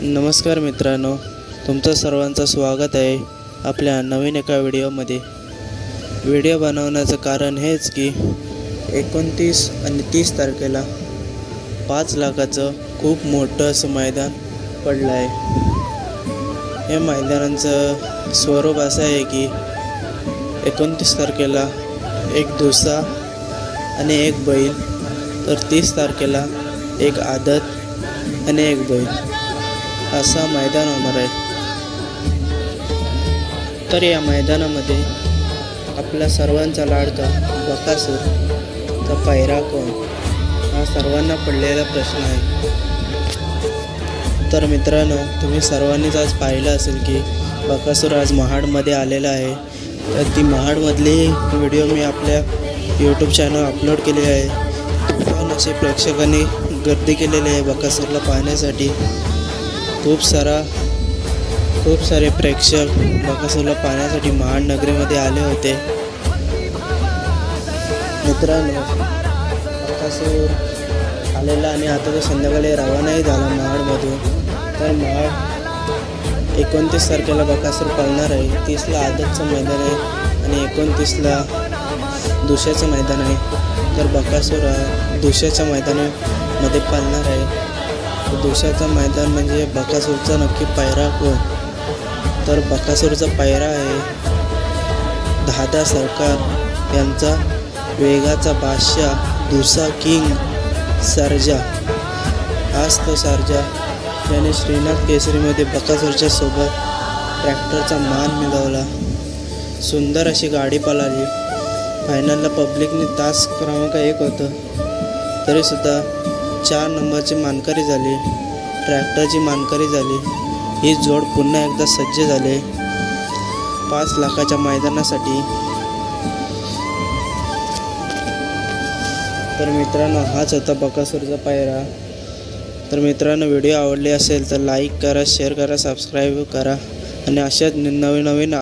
नमस्कार मित्रांनो तुमचं सर्वांचं स्वागत आहे आपल्या नवीन एका व्हिडिओमध्ये. व्हिडिओ बनवण्याचं कारण हेच की एकोणतीस आणि तीस तारखेला पाच लाखाचं खूप मोठं असं मैदान पडलं आहे. या मैदानांचं स्वरूप असं आहे की एकोणतीस तारखेला एक दुसा आणि एक बैल तर तीस तारखेला एक आदत आणि एक बैल. असा मैदान होणार आहे. तर या मैदानामध्ये आपल्या सर्वांचा लाडका बकासूर तर पायरा कोण? हा सर्वांना पडलेला प्रश्न आहे. तर मित्रांनो तुम्ही सर्वांनीच आज पाहिलं असेल की बकासूर आज महाडमध्ये आलेला आहे. तर ती महाडमधली व्हिडिओ मी आपल्या यूट्यूब चॅनल अपलोड केलेली आहे. पण असे प्रेक्षकांनी गर्दी केलेली आहे बकासूरला पाहण्यासाठी. खूप सारा खूप सारे प्रेक्षक बकासूरला पाहण्यासाठी महानगरीमध्ये आले होते. मित्रांनो बकासूर आलेला आणि आता तो संध्याकाळी रवानाही झाला महाडमधून. तर महाड एकोणतीस तारखेला बकासूर पळणार आहे. तीसला आदतचं मैदान आहे आणि एकोणतीसला दुशाचं मैदान आहे. तर बकासूर दुशाच्या मैदानामध्ये पळणार आहे. दुसऱ्याचं मैदान म्हणजे बकासूरचा नक्की पायरा कोण? तर बकासूरचा पायरा आहे दादा सरकार. यांचा वेगाचा बादशाह दुसा किंग सर्जा. आज तो सरजा याने श्रीनाथ केसरीमध्ये बकासूरच्या सोबत ट्रॅक्टरचा मान मिळवला. सुंदर अशी गाडी पळाली. फायनलला पब्लिकने तास क्रमांक एक होतं. तरीसुद्धा चार नंबरची मानकरी झाली ट्रॅक्टरची मानकरी झाली ही जोड पुन्हा एकदा सज्ज झाले. पाच लाखाच्या मैदानासाठी. तर मित्रांनो हाच होता बकासूरचा पायरा. तर मित्रांनो व्हिडिओ आवडले असेल तर लाईक करा शेअर करा सबस्क्राईब करा. आणि अशाच नवीन नवीन